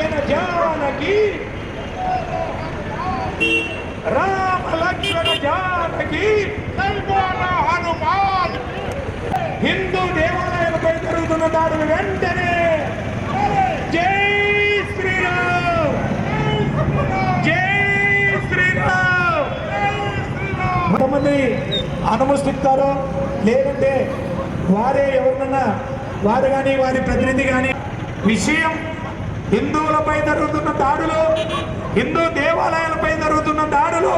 జన జానకి రామ లక్ష్మణ జానకి హనుమాన్ హిందూ దేవాలయాలపై జరుగుతున్న దాడులు వెంటనే జై శ్రీరామ్ జై శ్రీరామ్ కొంతమంది అనుమతిస్తారో లేదంటే వారే ఎవరినన్నా వారు కానీ వారి ప్రతినిధి కానీ విషయం హిందువులపై జరుగుతున్న దాడులు హిందూ దేవాలయాలపై జరుగుతున్న దాడులు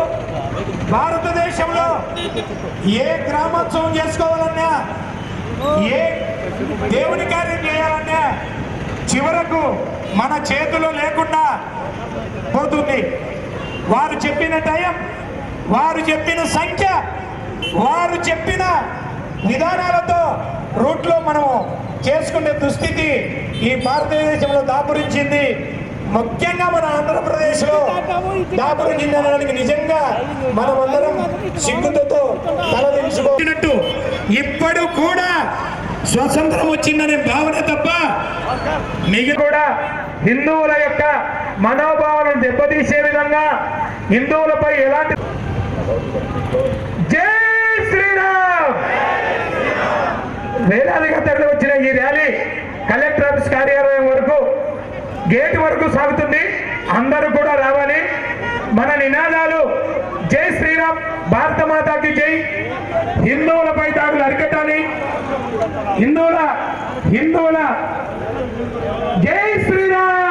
భారతదేశంలో ఏ గ్రామోత్సవం చేసుకోవాలన్నా ఏ దేవుని కార్యం చేయాలన్నా చివరకు మన చేతిలో లేకుండా పోతుంది. వారు చెప్పిన టైం వారు చెప్పిన సంఖ్య వారు చెప్పిన విధానాలతో రూట్లో మనము చేసుకునే దుస్థితి ఈ భారతదేశంలో దాపురించింది. ముఖ్యంగా మన ఆంధ్రప్రదేశ్లో దాపురించిందనడానికి నిజంగా మనమందరం సిగ్గుతో తలదించుకున్నట్టు ఇప్పుడు కూడా స్వతంత్రం వచ్చిందనే భావన తప్ప మీకు కూడా హిందువుల యొక్క మనోభావాలను దెబ్బతీసే విధంగా హిందువులపై ఎలాంటి జై శ్రీరామ్! వేలాదిగా తరలి కలెక్టర్ ఆఫీస్ కార్యాలయం వరకు గేట్ వరకు సాగుతుంది. అందరూ కూడా రావాలి. మన నినాదాలు. జై శ్రీరామ్. భారత మాతాకి జై. హిందువులపై దాడులు అరికట్టాలి. హిందువుల హిందువుల. జై శ్రీరామ్.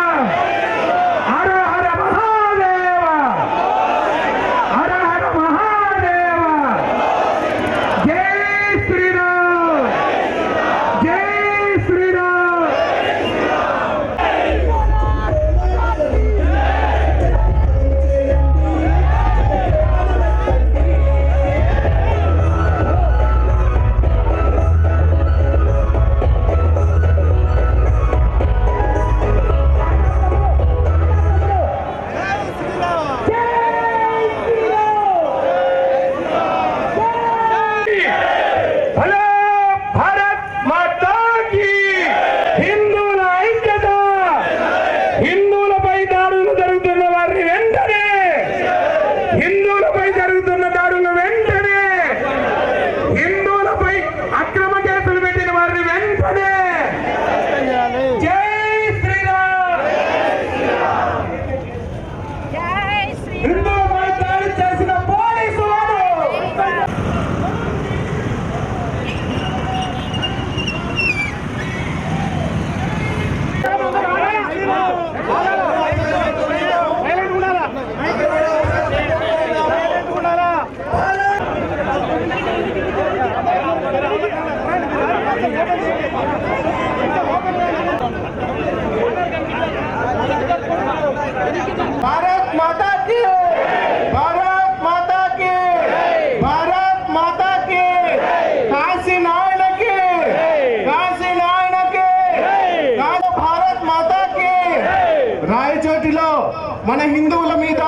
మన హిందువుల మీద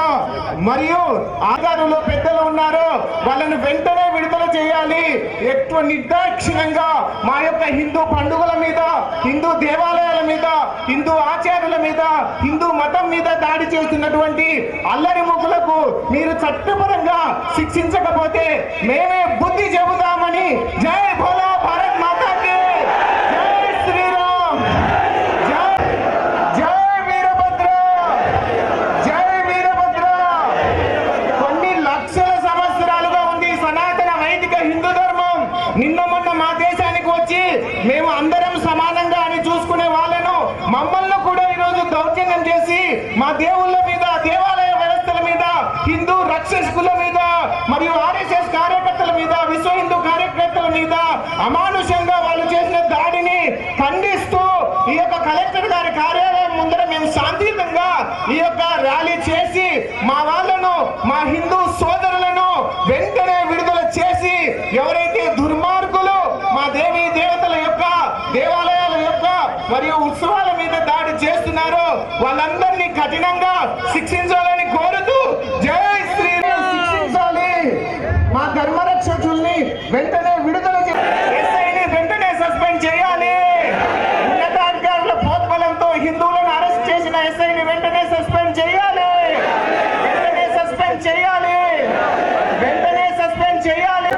మరియు ఆధారులు పెద్దలు ఉన్నారు. వాళ్ళను వెంటనే విడుదల చేయాలి. ఎక్కువ నిర్దాక్షిణ్యంగా మా యొక్క హిందూ పండుగల మీద హిందూ దేవాలయాల మీద హిందూ ఆచారాల మీద హిందూ మతం మీద దాడి చేస్తున్నటువంటి అల్లరి ముగ్గులకు మీరు చట్టపరంగా శిక్షించకపోతే మేమే బుద్ధి చెబుతామని జై భోలా భారత్ మాతాకి జై శ్రీరామ్ జై జై వీరభద్ర జై వీరభద్ర కొన్ని లక్షల సంవత్సరాలుగా ఉంది ఈ సనాతన వైదిక హిందూ ధర్మం నిన్న మొన్న మా దేశానికి వచ్చి మేము అందరం సమానంగా అని చూసుకునే వాళ్ళను మమ్మల్ని కూడా ఈరోజు దౌర్జన్యం చేసి మా దేవుళ్ళ మీద దేవాలయ వ్యవస్థల మీద హిందూ రక్షకుల మీద మరియు ఆర్ఎస్ఎస్ కార్యకర్తల మీద విశ్వ హిందూ కార్యకర్తల మీద అమానుషంగా వాళ్ళు చేసిన దాడిని ఖండిస్తూ ఈ యొక్క కలెక్టర్ గారి కార్యాలయం ముందర మేము శాంతియుతంగా ఈ యొక్క ర్యాలీ చేసి మా వాళ్ళను మా హిందూ సోదరులను వెంటనే విడుదల చేసి ఎవరైనా దుర్మార్గులు మా దేవీ దేవతల యొక్క దేవాలయాల యొక్క మరియు ఉత్సవాల మీద దాడి చేస్తున్నారో వాళ్ళందరినీ కఠినంగా శిక్షించాలని కోరుతూ జై శ్రీరామ్. శిక్షించాలి. మా ధర్మరక్షకుల్ని వెంటనే విడుదల చే- SI ని వెంటనే సస్పెండ్ చేయాలి ఉన్నతాధికారుల ప్రోద్బలంతో హిందువులను అరెస్ట్ చేసిన ఎస్ఐని వెంటనే సస్పెండ్ చేయాలి వెంటనే సస్పెండ్ చేయాలి వెంటనే సస్పెండ్ చేయాలి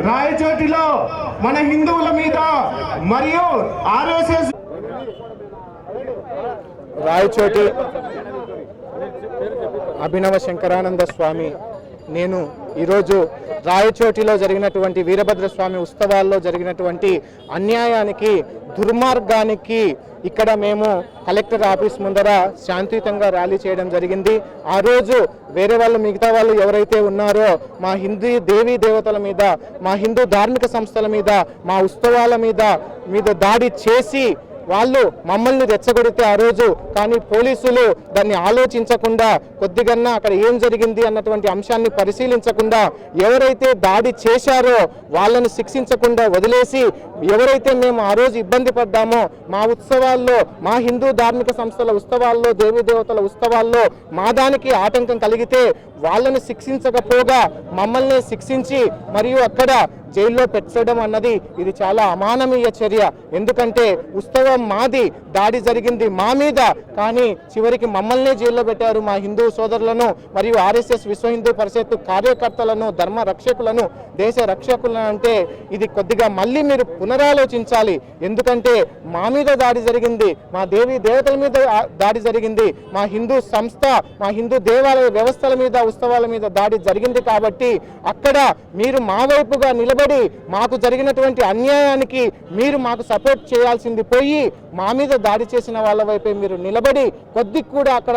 రాయచోటిలో మన హిందువుల మీద మరియు ఆర్ఎస్ఎస్ రాయచోటి అభినవ శంకరానంద స్వామి నేను ఈరోజు రాయచోటిలో జరిగినటువంటి వీరభద్ర స్వామి ఉత్సవాల్లో జరిగినటువంటి అన్యాయానికి దుర్మార్గానికి ఇక్కడ మేము కలెక్టర్ ఆఫీస్ ముందర శాంతియుతంగా ర్యాలీ చేయడం జరిగింది. ఆ రోజు వేరే వాళ్ళు మిగతా వాళ్ళు ఎవరైతే ఉన్నారో మా హిందూ దేవీ దేవతల మీద మా హిందూ ధార్మిక సంస్థల మీద మా ఉత్సవాల మీద మీద దాడి చేసి వాళ్ళు మమ్మల్ని రెచ్చగొడితే ఆ రోజు కానీ పోలీసులు దాన్ని ఆలోచించకుండా కొద్దిగన్నా అక్కడ ఏం జరిగింది అన్నటువంటి అంశాన్ని పరిశీలించకుండా ఎవరైతే దాడి చేశారో వాళ్ళని శిక్షించకుండా వదిలేసి ఎవరైతే మేము ఆ రోజు ఇబ్బంది పడ్డామో మా ఉత్సవాల్లో మా హిందూ ధార్మిక సంస్థల ఉత్సవాల్లో దేవీ దేవతల ఉత్సవాల్లో మా దానికి ఆటంకం కలిగితే వాళ్ళని శిక్షించకపోగా మమ్మల్ని శిక్షించి మరియు అక్కడ జైల్లో పెట్టడం అన్నది ఇది చాలా అమానవీయ చర్య. ఎందుకంటే ఉత్సవం మాది దాడి జరిగింది మా మీద. కానీ చివరికి మమ్మల్నే జైల్లో పెట్టారు మా హిందూ సోదరులను మరియు ఆర్ఎస్ఎస్ విశ్వ హిందూ పరిషత్ కార్యకర్తలను ధర్మ రక్షకులను దేశ రక్షకులను అంటే ఇది కొద్దిగా మళ్ళీ మీరు పునరాలోచించాలి. ఎందుకంటే మా మీద దాడి జరిగింది మా దేవి దేవతల మీద దాడి జరిగింది మా హిందూ సంస్థ మా హిందూ దేవాలయ వ్యవస్థల మీద ఉత్సవాల మీద దాడి జరిగింది కాబట్టి అక్కడ మీరు మా వైపుగా నిలబడి మాకు జరిగినటువంటి అన్యాయానికి మీరు మాకు సపోర్ట్ చేయాల్సింది పోయి మా మీద దాడి చేసిన వాళ్ళ వైపే మీరు నిలబడి కొద్ది కూడా అక్కడ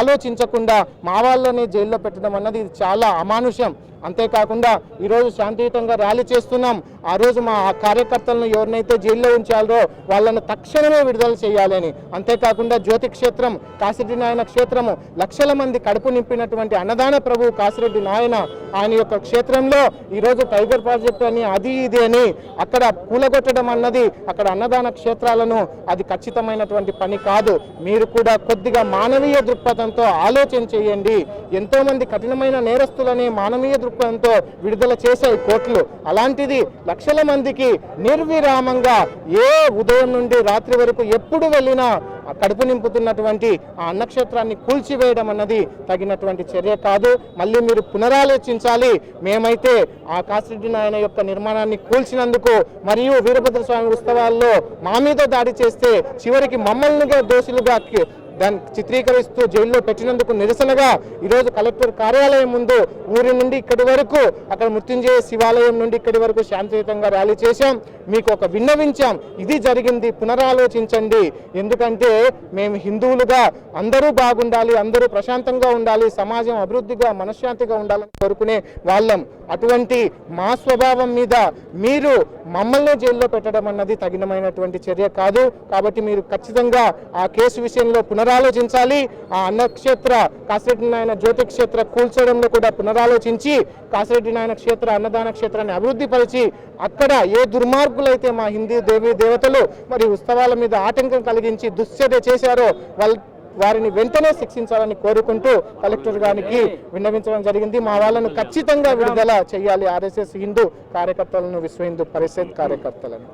ఆలోచించకుండా మా వాళ్ళని జైల్లో పెట్టడం అన్నది ఇది చాలా అమానుష్యం అంతేకాకుండా ఈరోజు శాంతియుతంగా ర్యాలీ చేస్తున్నాం. ఆ రోజు మా కార్యకర్తలను ఎవరినైతే జైల్లో ఉంచాలో వాళ్ళను తక్షణమే విడుదల చేయాలని అంతేకాకుండా జ్యోతి క్షేత్రం కాసిరెడ్డి నాయన క్షేత్రము లక్షల మంది కడుపు నింపినటువంటి అన్నదాన ప్రభు కాసిరెడ్డి నాయన ఆయన యొక్క క్షేత్రంలో ఈరోజు టైగర్ ప్రాజెక్ట్ అని అది ఇది అని అక్కడ కూలగొట్టడం అన్నది అక్కడ అన్నదాన క్షేత్రాలను అది ఖచ్చితమైనటువంటి పని కాదు. మీరు కూడా కొద్దిగా మానవీయ దృక్పథంతో ఆలోచన చేయండి. ఎంతోమంది కఠినమైన నేరస్తులని మానవీయ దృక్పథంతో విడుదల చేశాయి కోర్టులు. అలాంటిది లక్షల మందికి నిర్విరామంగా ఏ ఉదయం నుండి రాత్రి వరకు ఎప్పుడు వెళ్ళినా కడుపు నింపుతున్నటువంటి ఆ అన్నక్షేత్రాన్ని కూల్చివేయడం అన్నది తగినటువంటి చర్య కాదు. మళ్ళీ మీరు పునరాలోచించాలి. మేమైతే ఆ కాసిరెడ్డి నాయన యొక్క నిర్మాణాన్ని కూల్చినందుకు మరియు వీరభద్ర స్వామి ఉత్సవాల్లో మా మీద దాడి చేస్తే చివరికి మమ్మల్నిగా దోషులుగా దాన్ని చిత్రీకరిస్తూ జైల్లో పెట్టినందుకు నిరసనగా ఈరోజు కలెక్టర్ కార్యాలయం ముందు ఊరి నుండి ఇక్కడి వరకు అక్కడ మృత్యుంజయ శివాలయం నుండి ఇక్కడి వరకు శాంతియుతంగా ర్యాలీ చేశాం. మీకు ఒక విన్నవించాం. ఇది జరిగింది. పునరాలోచించండి. ఎందుకంటే మేము హిందువులుగా అందరూ బాగుండాలి అందరూ ప్రశాంతంగా ఉండాలి సమాజం అభివృద్ధిగా మనశ్శాంతిగా ఉండాలని కోరుకునే వాళ్ళం. అటువంటి మా స్వభావం మీద మీరు మమ్మల్ని జైల్లో పెట్టడం అన్నది తగినమైనటువంటి చర్య కాదు. కాబట్టి మీరు ఖచ్చితంగా ఆ కేసు విషయంలో పునరాలోచించాలి. ఆ అన్నక్షేత్ర కాసిరెడ్డి నాయన జ్యోతి క్షేత్ర కూల్చడంలో కూడా పునరాలోచించి కాసిరెడ్డి నాయన క్షేత్ర అన్నదాన క్షేత్రాన్ని అభివృద్ధి పరిచి అక్కడ ఏ దుర్మార్గులైతే మా హిందీ దేవీ దేవతలు మరి ఉత్సవాల మీద ఆటంకం కలిగించి దుశ్చర్య చేశారో వాళ్ళ వారిని వెంటనే శిక్షించాలని కోరుకుంటూ కలెక్టర్ గారికి విన్నవించడం జరిగింది. మా వాళ్ళను ఖచ్చితంగా విడుదల చేయాలి. ఆర్ఎస్ఎస్ హిందూ కార్యకర్తలను విశ్వ హిందూ పరిషత్ కార్యకర్తలను.